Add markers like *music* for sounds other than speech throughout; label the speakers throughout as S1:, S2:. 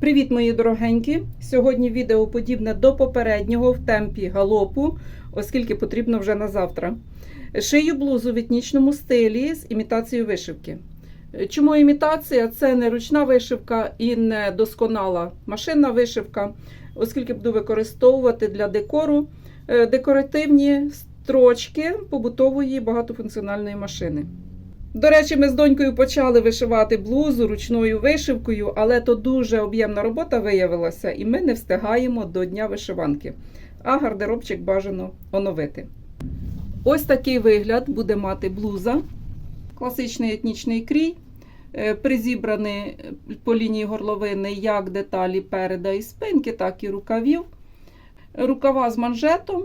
S1: Привіт, мої дорогенькі! Сьогодні відео подібне до попереднього в темпі галопу, оскільки потрібно вже на завтра. Шию блузу в етнічному стилі з імітацією вишивки. Чому імітація? Це не ручна вишивка і не досконала машинна вишивка, оскільки буду використовувати для декору е, декоративні строчки побутової багатофункціональної машини. До речі, ми з донькою почали вишивати блузу ручною вишивкою, але то дуже об'ємна робота виявилася, і ми не встигаємо до дня вишиванки. А гардеробчик бажано оновити. Ось такий вигляд буде мати блуза. Класичний етнічний крій, е, призібраний по лінії горловини як деталі переда і спинки, так і рукавів. Рукава з манжетом,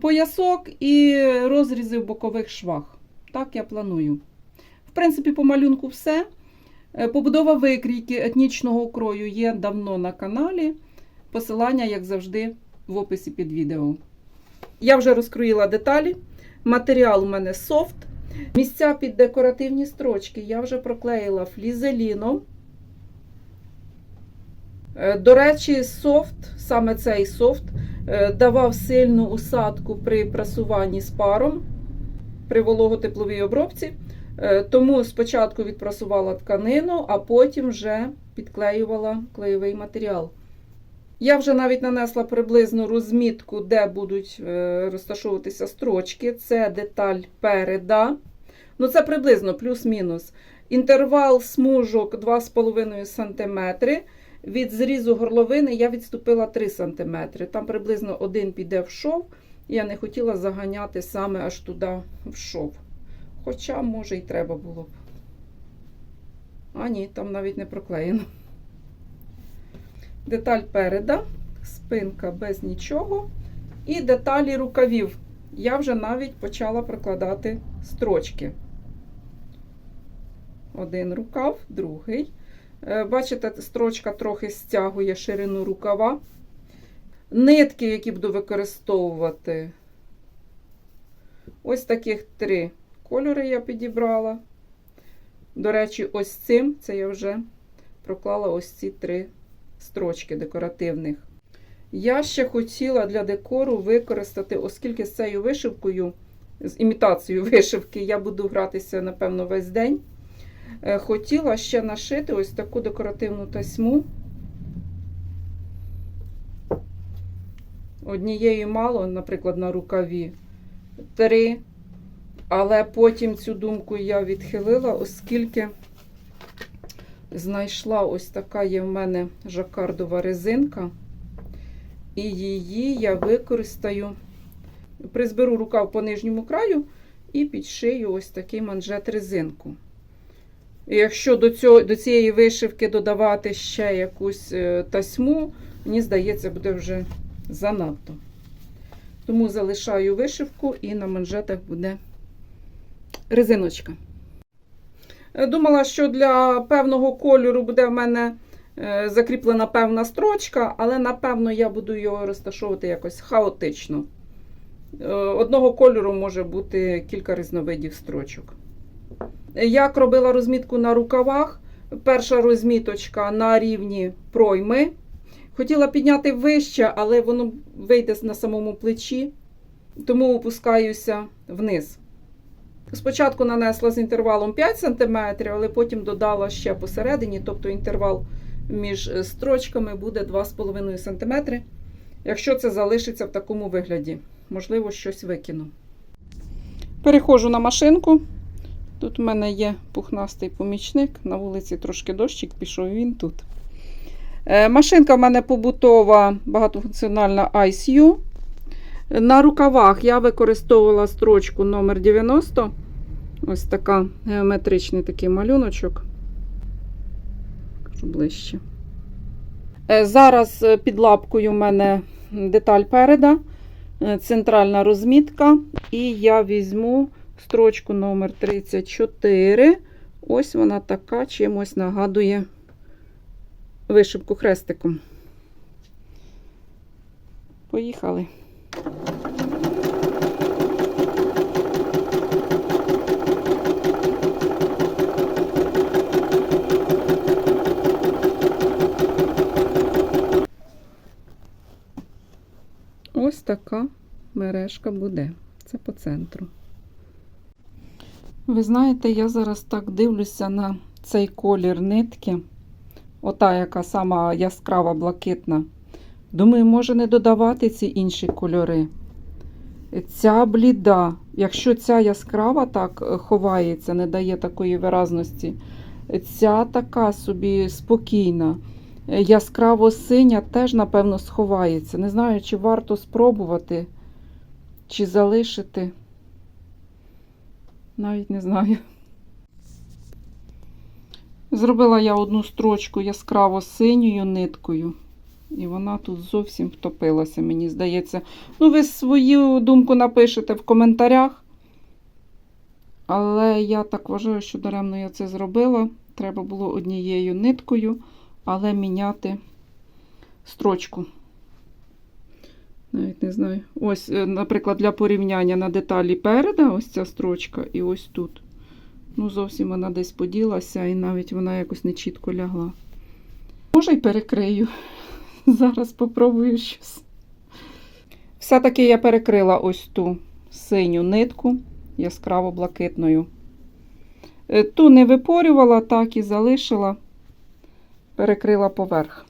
S1: поясок і розрізи в бокових швах. Так я планую. В принципі, по малюнку все. Е, Побудова викрійки етнічного крою є давно на каналі. Посилання, як завжди, в описі під відео. Я вже розкроїла деталі. Матеріал у мене софт. Місця під декоративні строчки я вже проклеїла флізеліном. Е, До речі, софт, саме цей софт, е, давав сильну усадку при прасуванні з паром при вологотепловій обробці. Е, Тому спочатку відпрасувала тканину, а потім вже підклеювала клеєвий матеріал. Я вже навіть нанесла приблизну розмітку, де будуть е, розташовуватися строчки. Це деталь переда. Ну, це приблизно плюс-мінус. Інтервал смужок 2,5 см. Від зрізу горловини я відступила 3 см. Там приблизно один піде в шов. Я не хотіла заганяти саме аж туди в шов. Хоча, може, і треба було б. А ні, там навіть не проклеєно. Деталь переда, спинка без нічого. І деталі рукавів. Я вже навіть почала прокладати строчки. Один рукав, другий. Е, Бачите, строчка трохи стягує ширину рукава. Нитки, які буду використовувати. Ось таких три кольори я підібрала. До речі, ось цим це я вже проклала ось ці три строчки декоративних. Я ще хотіла для декору використати, оскільки з цією вишивкою, з імітацією вишивки, я буду гратися, напевно, весь день. Е, Хотіла ще нашити ось таку декоративну тасьму. Однієї мало, наприклад, на рукаві три. Але потім цю думку я відхилила, оскільки знайшла ось така є в мене жакардова резинка. І її я використаю, призберу рукав по нижньому краю і підшию ось такий манжет резинку. І якщо до, цього, до цієї вишивки додавати ще якусь е, тасьму, мені здається, буде вже занадто. Тому залишаю вишивку і на манжетах буде резиночка. Е, Думала, що для певного кольору буде в мене е, закріплена певна строчка, але напевно я буду його розташовувати якось хаотично. Е, Одного кольору може бути кілька різновидів строчок. Як робила розмітку на рукавах, перша розміточка на рівні пройми. Хотіла підняти вище, але воно вийде на самому плечі, тому опускаюся вниз. Спочатку нанесла з інтервалом 5 см, але потім додала ще посередині, тобто інтервал між строчками буде 2,5 см. Якщо це залишиться в такому вигляді, можливо, щось викину. Переходжу на машинку. Тут в мене є пухнастий помічник. На вулиці трошки дощик пішов, він тут. Е, Машинка в мене побутова багатофункціональна ICU. На рукавах я використовувала строчку номер 90 Ось така геометричний такий малюночок. Кажу ближче. Е, Зараз е, під лапкою в мене деталь переда, е, центральна розмітка. І я візьму строчку номер 34. Ось вона така, чимось нагадує вишивку хрестиком. Поїхали. така мережка буде. Це по центру. Ви знаєте, я зараз так дивлюся на цей колір нитки. Ота, яка сама яскрава блакитна. Думаю, може не додавати ці інші кольори. Ця бліда, якщо ця яскрава так ховається, не дає такої виразності, ця така собі спокійна. Яскраво синя теж, напевно, сховається. Не знаю, чи варто спробувати, чи залишити. Навіть не знаю. Зробила я одну строчку яскраво синьою ниткою. І вона тут зовсім втопилася, мені здається. Ну, ви свою думку напишете в коментарях. Але я так вважаю, що даремно я це зробила. Треба було однією ниткою, але міняти строчку. Навіть не знаю. Ось, е, наприклад, для порівняння на деталі переда, ось ця строчка, і ось тут. Ну, зовсім вона десь поділася, і навіть вона якось не чітко лягла. Може, й перекрию. *laughs* Зараз спробую щось. Все-таки я перекрила ось ту синю нитку яскраво блакитною. Е, Ту не випорювала, так і залишила, перекрила поверх.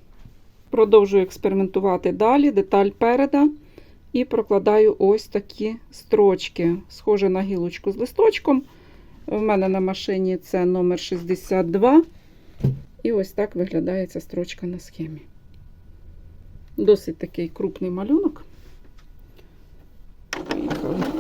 S1: Продовжую експериментувати далі, деталь переда. І прокладаю ось такі строчки, схоже на гілочку з листочком. У мене на машині це номер 62. І ось так виглядає ця строчка на схемі. Досить такий крупний малюнок. Поїхали.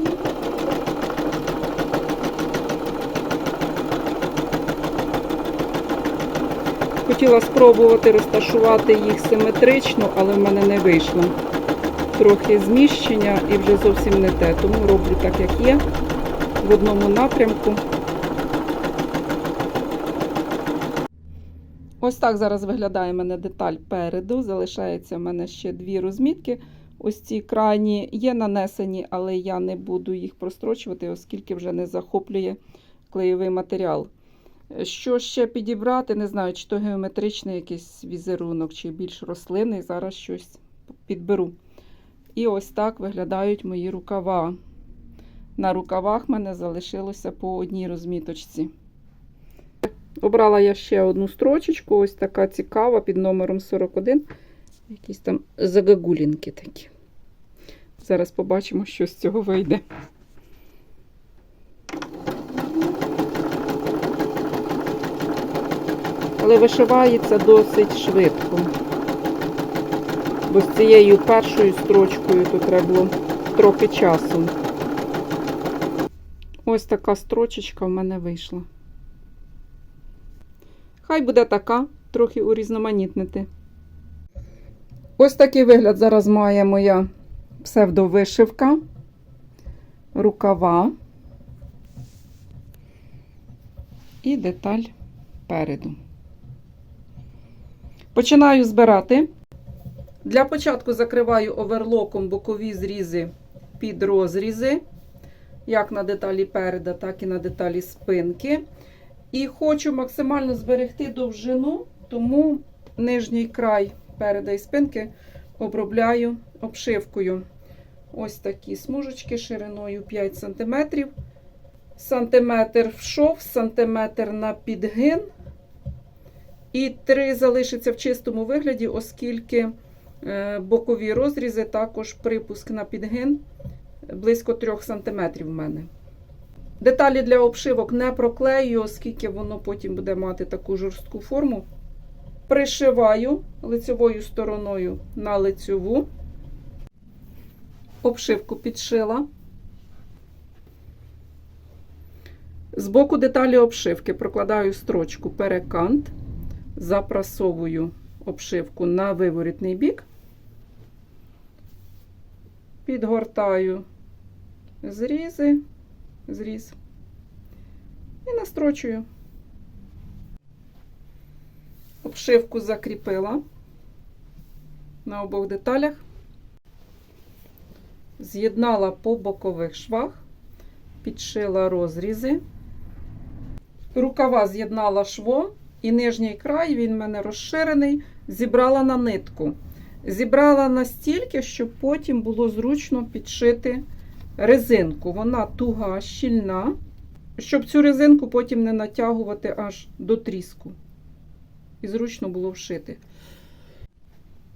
S1: Хотіла спробувати розташувати їх симетрично, але в мене не вийшло. Трохи зміщення і вже зовсім не те. Тому роблю так, як є, в одному напрямку. Ось так зараз виглядає в мене деталь переду. Залишається в мене ще дві розмітки. Ось ці крайні є нанесені, але я не буду їх прострочувати, оскільки вже не захоплює клеєвий матеріал. Що ще підібрати, не знаю, чи то геометричний якийсь візерунок, чи більш рослинний. Зараз щось підберу. І ось так виглядають мої рукава. На рукавах мене залишилося по одній розміточці. Обрала я ще одну строчечку, ось така цікава, під номером 41. Якісь там загагулінки такі. Зараз побачимо, що з цього вийде. Але вишивається досить швидко. Бо з цією першою строчкою тут треба було трохи часу. Ось така строчечка в мене вийшла. Хай буде така, трохи урізноманітнити. Ось такий вигляд зараз має моя псевдовишивка, рукава і деталь переду. Починаю збирати. Для початку закриваю оверлоком бокові зрізи під розрізи, як на деталі переда, так і на деталі спинки. І хочу максимально зберегти довжину, тому нижній край переда і спинки обробляю обшивкою. Ось такі смужечки шириною 5 см. Сантиметр в шов, сантиметр на підгин. І 3 залишиться в чистому вигляді, оскільки е, бокові розрізи також припуск на підгин близько 3 см в мене. Деталі для обшивок не проклею, оскільки воно потім буде мати таку жорстку форму. Пришиваю лицевою стороною на лицьову. Обшивку підшила. З боку деталі обшивки прокладаю строчку перекант, запрасовую обшивку на виворітний бік, підгортаю зрізи, зріз і настрочую. Обшивку закріпила на обох деталях, з'єднала по бокових швах, підшила розрізи, рукава з'єднала швом, і нижній край, він в мене розширений, зібрала на нитку. Зібрала настільки, щоб потім було зручно підшити резинку. Вона туга, щільна, щоб цю резинку потім не натягувати аж до тріску. І зручно було вшити.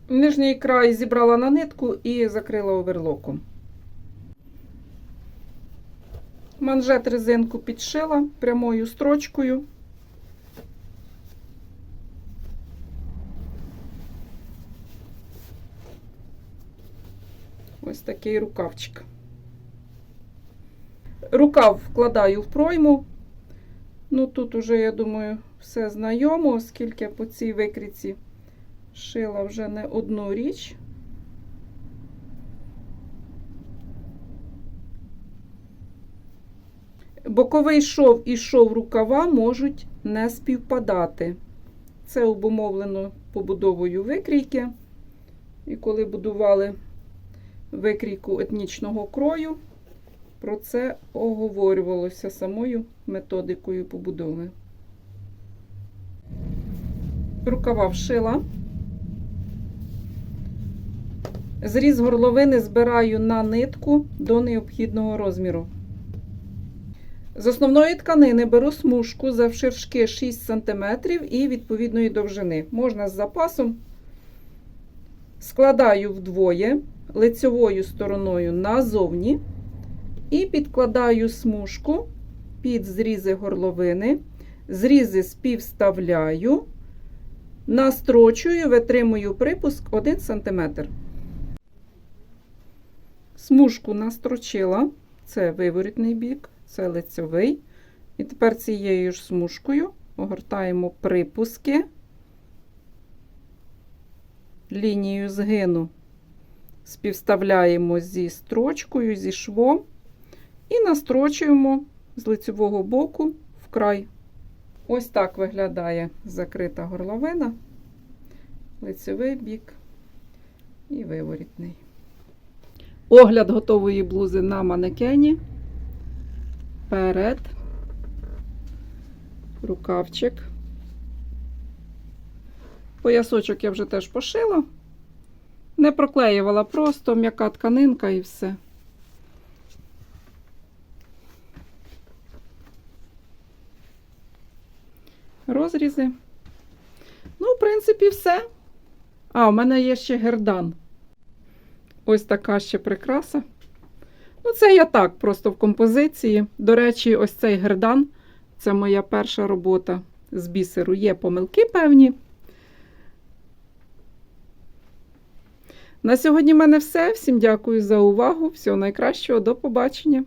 S1: Нижній край зібрала на нитку і закрила оверлоком. Манжет резинку підшила прямою строчкою. Такий рукавчик. Рукав вкладаю в пройму. Ну, тут уже, я думаю, все знайомо, оскільки по цій викрійці шила вже не одну річ. Боковий шов і шов рукава можуть не співпадати. Це обумовлено побудовою викрійки. І коли будували викрійку етнічного крою, про це оговорювалося самою методикою побудови. Рукава вшила. Зріз горловини збираю на нитку до необхідного розміру. З основної тканини беру смужку завширшки 6 см і відповідної довжини. Можна з запасом. Складаю вдвоє лицьовою стороною назовні і підкладаю смужку під зрізи горловини. Зрізи співставляю, настрочую, витримую припуск 1 см. Смужку настрочила, це виворітний бік, це лицьовий. І тепер цією ж смужкою огортаємо припуски, лінію згину співставляємо зі строчкою, зі швом і настрочуємо з лицевого боку в край. Ось так виглядає закрита горловина, лицевий бік і виворітний. Огляд готової блузи на манекені. Перед, рукавчик. Поясочок я вже теж пошила. Не проклеювала, просто м'яка тканинка і все. Розрізи. Ну, в принципі, все. А, у мене є ще гердан. Ось така ще прикраса. Ну, це я так, просто в композиції. До речі, ось цей гердан це моя перша робота з бісеру. Є помилки певні. На сьогодні в мене все. Всім дякую за увагу. Всього найкращого. До побачення.